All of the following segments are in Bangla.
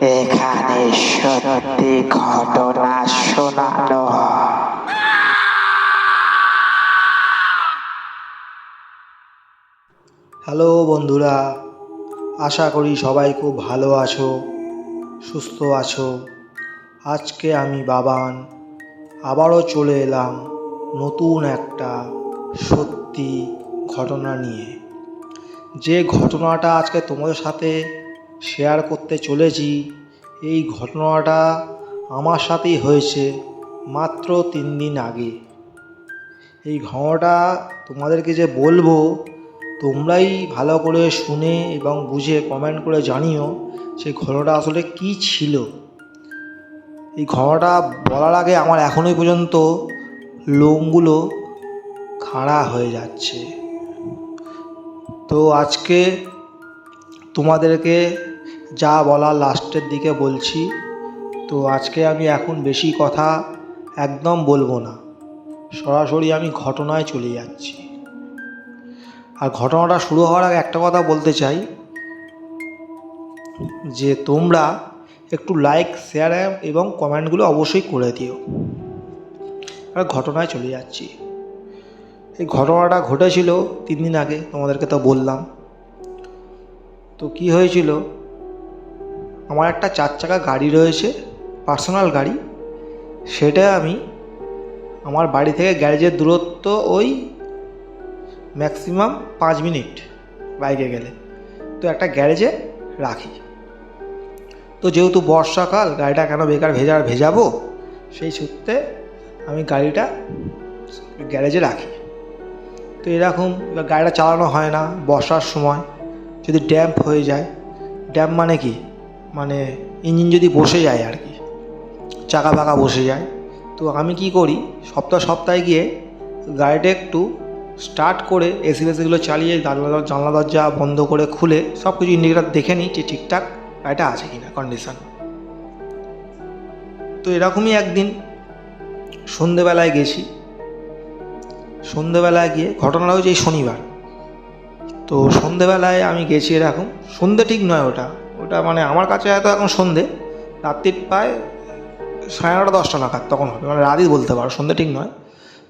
এখানে সত্যি ঘটনা শোনানো হ্যালো বন্ধুরা, আশা করি সবাই খুব ভালো আছো, সুস্থ আছো। আজকে আমি বাবান, আবারও চলে এলাম নতুন একটা সত্যি ঘটনা নিয়ে। যে ঘটনাটা আজকে তোমাদের সাথে শেয়ার করতে চলেছি, এই ঘটনাটা আমার সাথেই হয়েছে মাত্র তিন দিন আগে। এই ঘটনাটা তোমাদেরকে যে বলব, তোমরাই ভালো করে শুনে এবং বুঝে কমেন্ট করে জানিও সেই ঘটনাটা আসলে কি ছিল। এই ঘটনাটা বলার আগে আমার এখনই পর্যন্ত লোমগুলো খাড়া হয়ে যাচ্ছে। তো আজকে তোমাদেরকে যা বলা লাস্টের দিকে বলছি, তো আজকে আমি এখন বেশি কথা একদম বলব না। সরাসরি আমি ঘটনায় চলে যাচ্ছি। আর ঘটনাটা শুরু হওয়ার আগে একটা কথা বলতে চাই, যে তোমরা একটু লাইক শেয়ার এবং কমেন্টগুলো অবশ্যই করে দিও। আর ঘটনায় চলে যাচ্ছি। এই ঘটনাটা ঘটেছিল তিন দিন আগে, তোমাদেরকে তো বললাম। তো কি হয়েছিল? আমার একটা চার চাকা গাড়ি রয়েছে, পার্সোনাল গাড়ি। সেটা আমি আমার বাড়ি থেকে গ্যারেজের দূরত্ব ওই ম্যাক্সিমাম পাঁচ মিনিট বাইকে গেলে। তো একটা গ্যারেজে রাখি। তো যেহেতু বর্ষাকাল, গাড়িটা কেন বেকার ভেজা, ভেজাবো? সেই সূত্রে আমি গাড়িটা গ্যারেজে রাখি। তো এরকম এবার গাড়িটা চালানো হয় না বর্ষার সময়। যদি ড্যাম্প হয়ে যায় ড্যাম্প মানে কি? মানে ইঞ্জিন যদি বসে যায় আর কি, চাকা ফাকা বসে যায়। তো আমি কি করি, সপ্তাহ সপ্তাহে গিয়ে গাড়িটা একটু স্টার্ট করে এসি ফেসিগুলো চালিয়ে জানলা জানলা দরজা বন্ধ করে খুলে সব কিছু ইন্ডিকেটার দেখে নিই যে ঠিকঠাক গাড়িটা আছে কি না কন্ডিশন তো এরকমই একদিন সন্ধেবেলায় গেছি। সন্ধেবেলায় গিয়ে ঘটনাটা হয়েছে এই শনিবার। তো সন্ধেবেলায় আমি গেছি এরকম। সন্ধে ঠিক নয় ওটা। ওটা মানে আমার কাছে হয়তো এখন সন্ধে। রাত্রির প্রায় সাড়ে নটা, দশটা নাগাদ তখন হবে। মানে রাতই বলতে পারো, সন্ধে ঠিক নয়।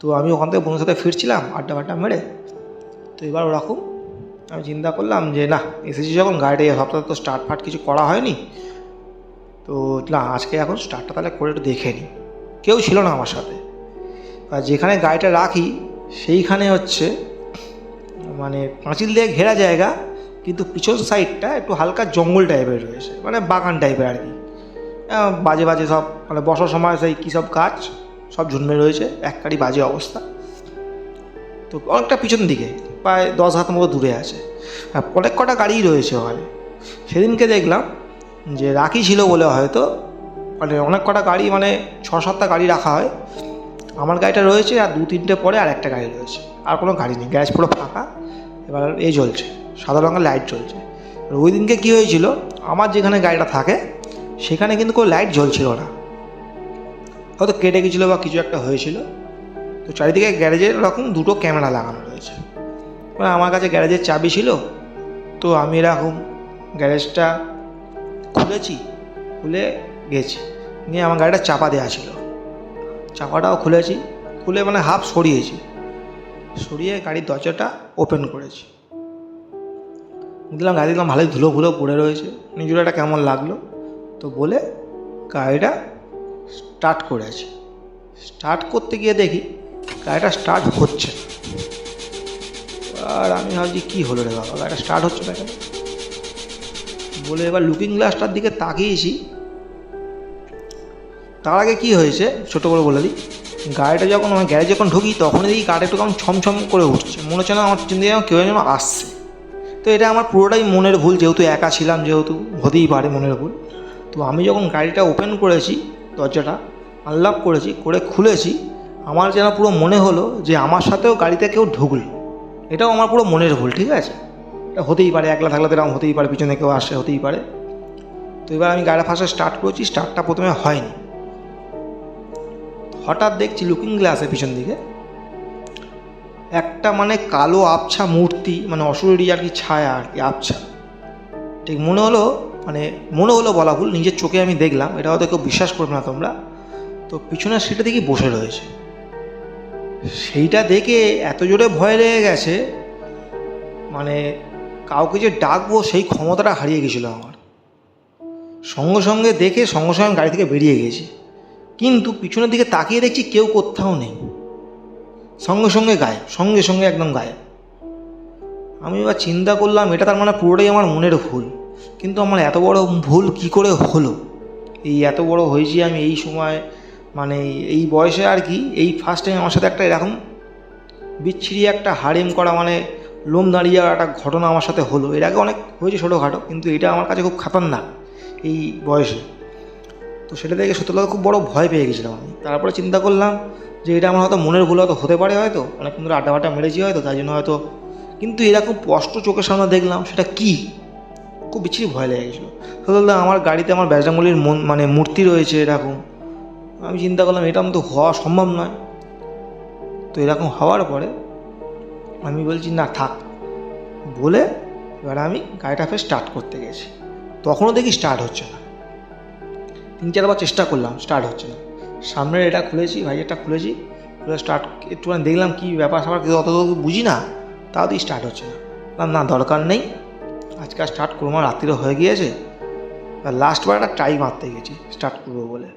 তো আমি ওখান থেকে বন্ধুর সাথে ফিরছিলাম, আড্ডা ফাড্ডা মেরে। তো এবার ওরকম আমি চিন্তা করলাম যে, না, এসেছি যখন, গাড়িটা সপ্তাহে তো স্টার্ট ফাট কিছু করা হয়নি। তো না, আজকে এখন স্টার্টটা তাহলে করে একটু দেখে নিই কেউ ছিল না আমার সাথে। আর যেখানে গাড়িটা রাখি সেইখানে হচ্ছে মানে পাঁচিল দিয়ে ঘেরা জায়গা, কিন্তু পিছন সাইডটা একটু হালকা জঙ্গল টাইপের রয়েছে মানে বাগান টাইপের আর কি। বাজে বাজে সব মানে বসার সময় সেই কী সব গাছ, সব জন্মে রয়েছে, এককারি বাজে অবস্থা। তো অনেকটা পিছন দিকে, প্রায় দশ হাত মতো দূরে আছে। অনেক কটা গাড়িই রয়েছে ওখানে। সেদিনকে দেখলাম যে রাখি ছিল বলে হয়তো মানে অনেক কটা গাড়ি মানে ছ সাতটা গাড়ি রাখা হয়। আমার গাড়িটা রয়েছে আর দু তিনটে পরে আর একটা গাড়ি রয়েছে। আর কোনো গাড়ি নেই। গ্যারেজ পুরো ফাঁকা। এবার এই জ্বলছে। সাদা রঙের লাইট জ্বলছে। ওই দিনকে কী হয়েছিল? আমার যেখানে গাড়িটা থাকে, সেখানে কিন্তু কোনো লাইট জ্বলছিল না। হয়তো কেটে গেছিল বা কিছু একটা হয়েছিল। তো চারিদিকে গ্যারেজের ওরকম দুটো ক্যামেরা লাগানো রয়েছে। এবার আমার কাছে গ্যারেজের চাবি ছিল। তো আমি এরকম গ্যারেজটা খুলেছি। খুলে গেছি। নিয়ে আমার গাড়িটা চাপা দেওয়া ছিল। চাপাটাও খুলেছি, খুলে মানে হাফ সরিয়েছি। সরিয়ে গাড়ির দরজাটা ওপেন করেছি। দেখলাম গাড়ি দেখলাম ভালোই ধুলো ফুলো পড়ে রয়েছে নিজের একটা কেমন লাগল? তো বলে গাড়িটা স্টার্ট করেছি। স্টার্ট করতে গিয়ে দেখি গাড়িটা স্টার্ট হচ্ছে। আর আমি ভাবছি কী হলো রে বাবা, গাড়িটা স্টার্ট হচ্ছে না কেন? বলে এবার লুকিং গ্লাসটার দিকে তাকিয়েছি। তার আগে কি হয়েছে? ছোটো করে বলে দিই। গাড়িটা যখন আমার গ্যারেজে যখন ঢুকি, তখনই দেখি গাড়িটা একটু কেমন ছমছম করে উঠছে। মনে হচ্ছে না আমার চিন্তা যেন কেউ যেন আসছে। তো এটা আমার পুরোটাই মনের ভুল, যেহেতু একা ছিলাম, যেহেতু হতেই পারে মনের ভুল। তো আমি যখন গাড়িটা ওপেন করেছি, দরজাটা আনলক করেছি, করে খুলেছি, আমার যেন পুরো মনে হলো যে আমার সাথেও গাড়িতে কেউ ঢুকলো। এটাও আমার পুরো মনের ভুল, ঠিক আছে? এটা হতেই পারে, একলা থাকলে তো এরকম হতেই পারে, পিছনে কেউ আসে, হতেই পারে। তো এবার আমি গাড়িটা ফার্স্টে স্টার্ট করেছি স্টার্টটা প্রথমে হয়নি। হঠাৎ দেখছি লুকিং গ্লাসের পিছন দিকে। একটা মানে কালো আবছা মূর্তি মানে অসুরেরই আর কি ছায়া আর কি, আবছা। ঠিক মনে হলো মানে মনে হলো বলা ভুল, নিজের চোখে আমি দেখলাম, এটা হয়তো কেউ বিশ্বাস করবে না তোমরা। তো পিছনের সিটে দেখি বসে রয়েছে। সেইটা দেখে এত জোরে ভয় লেগে গেছে মানে কাউকে যে ডাকবো সেই ক্ষমতাটা হারিয়ে গেছিল আমার। সঙ্গে সঙ্গে দেখে সঙ্গে সঙ্গে গাড়ি থেকে বেরিয়ে গেছি। কিন্তু পিছনের দিকে তাকিয়ে দেখছি কেউ কোথাও নেই। সঙ্গে সঙ্গে গায়েব সঙ্গে সঙ্গে একদম গায়েব আমি এবার চিন্তা করলাম, এটা তার মানে পুরোটাই আমার মনের ভুল। কিন্তু আমার এত বড় ভুল কি করে হলো? এই এত বড় হয়েছি আমি এই সময় মানে এই বয়সে আর কি, এই ফার্স্ট টাইম আমার সাথে একটা এরকম বিচ্ছিরি একটা হারেম করা মানে লোম দাঁড়িয়ে যাওয়ার একটা ঘটনা আমার সাথে হলো। এর আগে অনেক হয়েছে ছোটোখাটো, কিন্তু এটা আমার কাছে খুব খাতারনাক, এই বয়সে। তো সেটা দেখে সত্যি কথা খুব বড় ভয় পেয়ে গেছিলাম আমি। তারপরে চিন্তা করলাম যে এটা আমার হয়তো মনের ভুল হয়তো হতে পারে হয়তো, অনেকক্ষণ ধরে আড্ডা বাড্ডা মেরেছি হয়তো, তাই জন্য হয়তো। কিন্তু এরকম স্পষ্ট চোখের সামনে দেখলাম সেটা কি? খুব বিচ্ছিরি ভয় লেগে গেছিল। সত্যি আমার গাড়িতে আমার ব্যাজরামলির মন মানে মূর্তি রয়েছে এরকম। আমি চিন্তা করলাম এটা তো হওয়া সম্ভব নয়। তো এরকম হওয়ার পরে আমি বলছি, না, থাক। বলে এবার আমি গাড়িটা ফের স্টার্ট করতে গেছি। তখনও দেখি স্টার্ট হচ্ছে না। তিন চারবার চেষ্টা করলাম স্টার্ট হচ্ছে না। সামনের এটা খুলেছি ভাইয়েরটা খুলেছি, খুলে স্টার্ট একটুখানি দেখলাম কী ব্যাপার স্যাপার কিছু অত বুঝি না, তাও দিয়ে স্টার্ট হচ্ছে না। না, দরকার নেই, আজকে আর স্টার্ট করব রাত্রিরে হয়ে গিয়েছে। লাস্টবার একটা ট্রাই মারতে গেছি স্টার্ট করব বলে।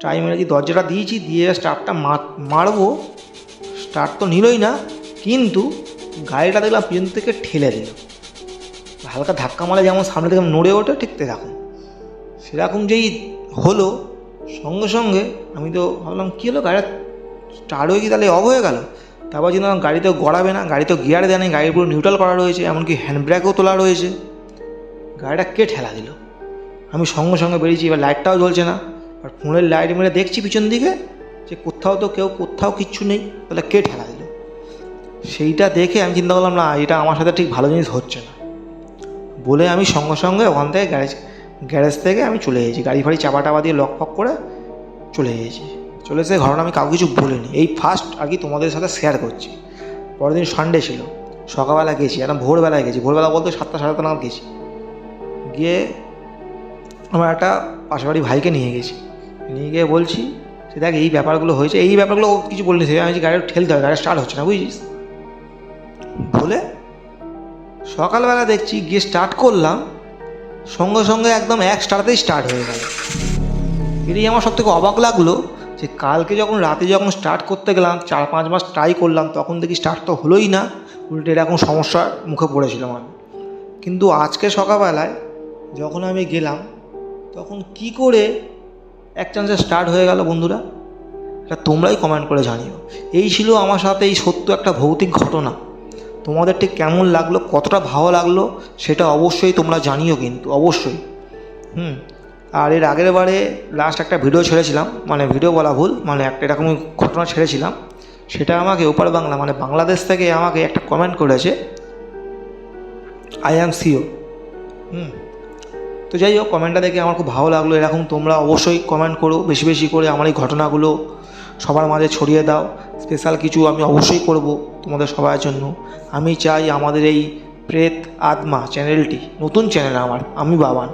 ট্রাই মেরেছি দরজাটা দিয়েছি, দিয়ে স্টার্টটা মারবো স্টার্ট তো নিলই না, কিন্তু গাড়িটা দেখলাম পিছন থেকে ঠেলে দিল। হালকা ধাক্কা মারে যেমন সামনে থেকে নড়ে ওঠে, ঠিক দেখুন সেরকম যেই হলো, সঙ্গে সঙ্গে আমি তো ভাবলাম, কী হলো গাড়িটা স্টার্ট হয়ে কি তাহলে অফ হয়ে গেল? তারপর চিন্তা গাড়ি তো গড়াবে না, গাড়ি তো গিয়ার দেয় নেই, গাড়ির পুরো নিউট্রাল করা রয়েছে, এমনকি হ্যান্ড তোলা রয়েছে। গাড়িটা কে ঠেলা দিল? আমি সঙ্গে সঙ্গে বেরিয়েছি, এবার লাইটটাও জ্বলছে না। আর ফোনের লাইট মেরে দেখছি পিছন দিকে, যে কোথাও তো কেউ, কোথাও কিচ্ছু নেই, তাহলে কে ঠেলা দিল? সেইটা দেখে আমি চিন্তা করলাম, না, এটা আমার সাথে ঠিক ভালো জিনিস হচ্ছে না। বলে আমি সঙ্গে সঙ্গে ওখান থেকে গ্যারেজ গ্যারেজ থেকে আমি চলে গেছি গাড়ি ফাড়ি চাপা টাপা দিয়ে লক ফক করে চলে গেছি চলে এসে ঘটনা আমি কাউকে কিছু বলিনি। এই ফার্স্ট আর কি তোমাদের সাথে শেয়ার করছি। পরের দিন সানডে ছিল। সকালবেলা গেছি। একদম ভোরবেলায় গেছি। ভোরবেলা বলতে সাতটা, সাড়ে সাতটা গেছি। গিয়ে আমার একটা পাশের বাড়ি ভাইকে নিয়ে গেছি। নিয়ে গিয়ে বলছি সে দেখ এই ব্যাপারগুলো হয়েছে। এই ব্যাপারগুলো ও কিছু বলিনি। সে আমি গাড়ি ঠেলতে হবে। গাড়ি স্টার্ট হচ্ছে না, বুঝছিস? বলে সকালবেলা দেখছি, গিয়ে স্টার্ট করলাম। সঙ্গে সঙ্গে একদম এক স্টার্টেই স্টার্ট হয়ে গেল। এটাই আমার সব থেকে অবাক লাগল যে কালকে যখন, রাতে যখন স্টার্ট করতে গেলাম, চার পাঁচ মাস ট্রাই করলাম, তখন দেখি স্টার্ট তো হলোই না। উল্টে এরকম সমস্যার মুখে পড়েছিলাম আমি। কিন্তু আজকে সকালবেলায় যখন আমি গেলাম, তখন কি করে এক চান্সে স্টার্ট হয়ে গেল বন্ধুরা? এটা তোমরাই কমেন্ট করে জানিও। এই ছিল আমার সাথে এই সত্য একটা ভৌতিক ঘটনা। তোমাদের ঠিক কেমন লাগল, কতটা ভালো লাগল, সেটা অবশ্যই তোমরা জানিও কিন্তু, অবশ্যই। হুম, আর এর আগের বারে লাস্ট একটা ভিডিও ছেড়েছিলাম মানে ভিডিও বলা ভুল মানে একটা এরকম ঘটনা ছেড়েছিলাম, সেটা আমাকে ওপার বাংলা মানে বাংলাদেশ থেকে আমাকে একটা কমেন্ট করেছে আই অ্যাম সিও হুম, তো যাই হোক কমেন্টটা দেখে আমার খুব ভালো লাগল, এরকম তোমরা অবশ্যই কমেন্ট করো, বেশি বেশি করে আমার এই ঘটনাগুলো সবার মাঝে ছড়িয়ে দাও স্পেশাল কিছু আমি অবশ্যই করব। তোমাদের সবার জন্য। আমি চাই আমাদের এই প্রেত আত্মা চ্যানেলটি, নতুন চ্যানেল আমার, আমি বাবান,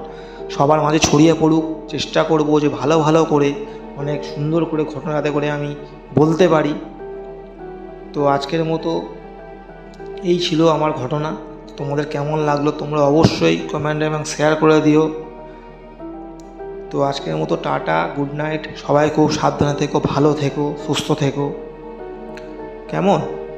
সবার মাঝে ছড়িয়ে পড়ুক। চেষ্টা করব যে ভালো ভালো করে, অনেক সুন্দর করে ঘটনাতে করে আমি বলতে পারি। তো আজকের মতো এই ছিল আমার ঘটনা। তোমাদের কেমন লাগল তোমরা অবশ্যই কমেন্ট এবং শেয়ার করে দিও। তো আজকের মতো টাটা গুড নাইট সবাই খুব সাবধানে থেকো, ভালো থেকো, সুস্থ থেকো। কেমন?